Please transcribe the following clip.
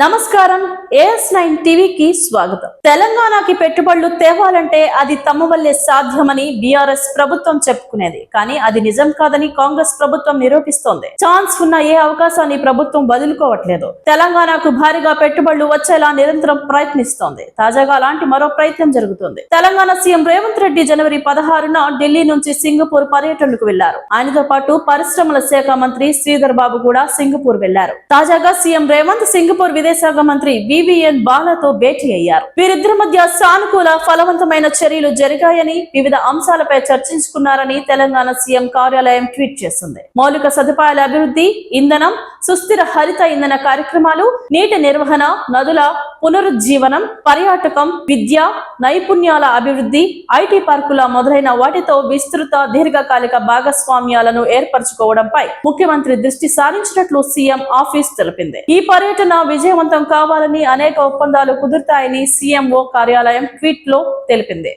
నమస్కారం as nine టీవీకి స్వాగతం. తెలంగాణకి పెట్టుబడులు తేవాలంటే అది తమ వల్లే సాధ్యమని బీఆర్ఎస్ ప్రభుత్వం చెప్పుకునేది. కానీ అది నిజం కాదని కాంగ్రెస్ ప్రభుత్వం నిరూపిస్తోంది. ఛాన్స్ ఉన్న ఏ అవకాశాన్ని ప్రభుత్వం వదులుకోవట్లేదు. తెలంగాణకు భారీగా పెట్టుబడులు వచ్చేలా నిరంతరం ప్రయత్నిస్తోంది. తాజాగా అలాంటి మరో ప్రయత్నం జరుగుతుంది. తెలంగాణ సీఎం రేవంత్ రెడ్డి జనవరి పదహారున ఢిల్లీ నుంచి సింగపూర్ పర్యటనకు వెళ్ళారు. ఆయనతో పాటు పరిశ్రమల శాఖ మంత్రి శ్రీధర్ బాబు కూడా సింగపూర్ వెళ్ళారు. తాజాగా సీఎం రేవంత్ సింగపూర్ విదేశాంగ మంత్రి వివిఎన్ బాలాతో భేటీ అయ్యారు. వీరిద్దరి మధ్య సానుకూల ఫలవంతమైన చర్యలు జరిగాయని వివిధ అంశాలపై చర్చించుకున్నారని తెలంగాణ సీఎం కార్యాలయం ట్వీట్ చేసింది. మౌలిక సదుపాయాల అభివృద్ధి ఇంధనం సుస్థిర హరిత ఇంధన కార్యక్రమాలు నీటి నిర్వహణ నదుల పునరుజ్జీవనం పర్యాటకం విద్య నైపుణ్యాల అభివృద్ధి ఐటీ పార్కుల మొదలైన వాటితో విస్తృత దీర్ఘకాలిక భాగస్వామ్యాలను ఏర్పరచుకోవడంపై ముఖ్యమంత్రి దృష్టి సారించినట్లు సీఎం ఆఫీస్ తెలిపింది. ఈ పర్యటన విజయ విజయవంతం కావాలని అనేక ఒప్పందాలు కుదురుతాయని సీఎంఓ కార్యాలయం ట్వీట్లో తెలిపింది.